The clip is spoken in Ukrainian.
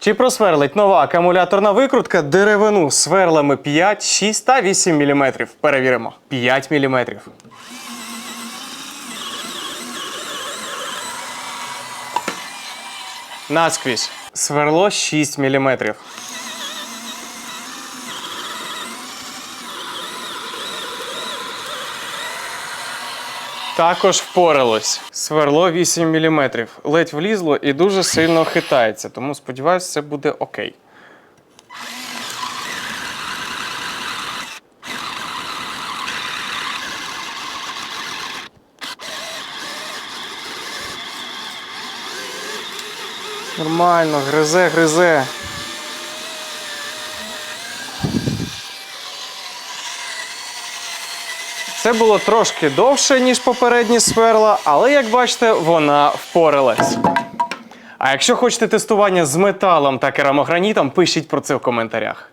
Чи просверлить нова акумуляторна викрутка деревину сверлами 5, 6 та 8 мм? Перевіримо. 5 мм. Наскрізь. Сверло 6 мм. Також впоралось. Сверло 8 мм. Ледь влізло і дуже сильно хитається, тому сподіваюся, це буде окей. Нормально, гризе, гризе. Це було трошки довше, ніж попередні сверла, але як бачите, вона впоралась. А якщо хочете тестування з металом та керамогранітом, пишіть про це в коментарях.